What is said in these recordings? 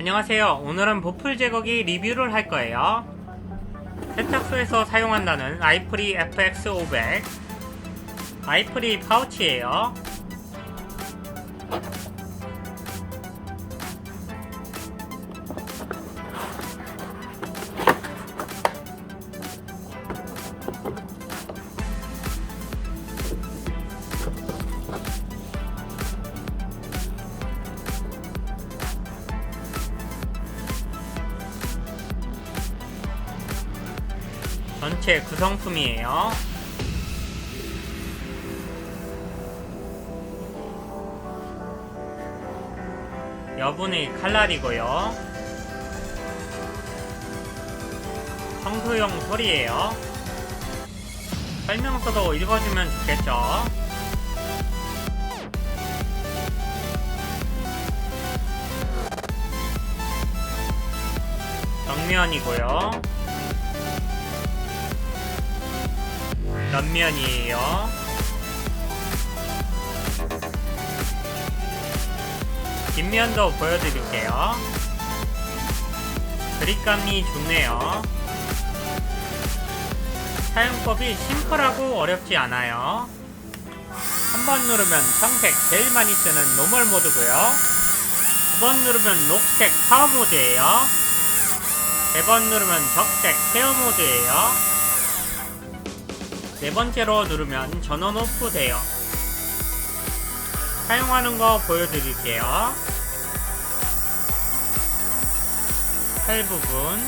안녕하세요. 오늘은 보풀 제거기 리뷰를 할 거예요. 세탁소에서 사용한다는 아이프리 FX500 아이프리 파우치예요. 전체 구성품이에요. 여분의 칼날이고요. 청소용 소리예요. 설명서도 읽어주면 좋겠죠. 정면이고요. 옆면이에요. 뒷면도 보여드릴게요. 그립감이 좋네요. 사용법이 심플하고 어렵지 않아요. 한 번 누르면 청색 제일 많이 쓰는 노멀 모드고요. 두 번 누르면 녹색 파워 모드예요. 세 번 누르면 적색 케어 모드예요. 네 번째로 누르면 전원 오프 돼요. 사용하는 거 보여드릴게요. 팔 부분.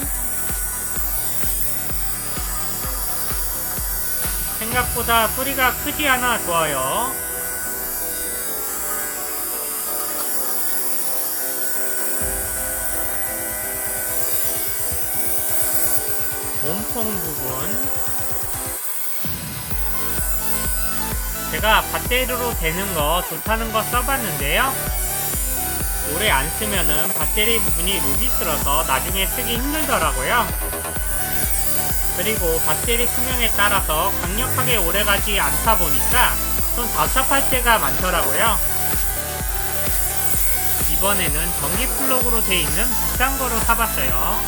생각보다 소리가 크지 않아 좋아요. 몸통 부분. 제가 배터리로 되는 거 좋다는 거 써봤는데요. 오래 안 쓰면은 배터리 부분이 룩이 쓸어서 나중에 쓰기 힘들더라고요. 그리고 배터리 수명에 따라서 강력하게 오래가지 않다 보니까 좀 답답할 때가 많더라고요. 이번에는 전기 플러그로 돼 있는 비싼 거로 사봤어요.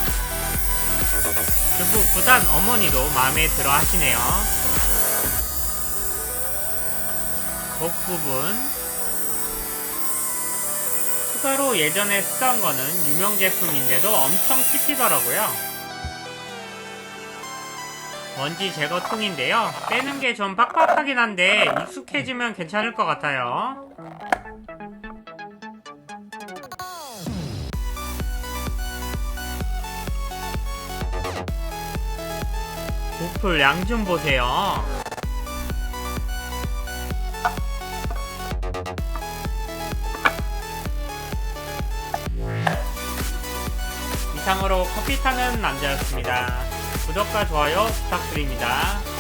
주부 부단 어머니도 마음에 들어 하시네요. 목 부분. 추가로 예전에 쓰던 거는 유명 제품인데도 엄청 씹히더라고요. 먼지 제거통인데요. 빼는 게 좀 빡빡하긴 한데 익숙해지면 괜찮을 것 같아요. 보풀 양 좀 보세요 이상으로 커피 타는 남자였습니다. 구독과 좋아요 부탁드립니다.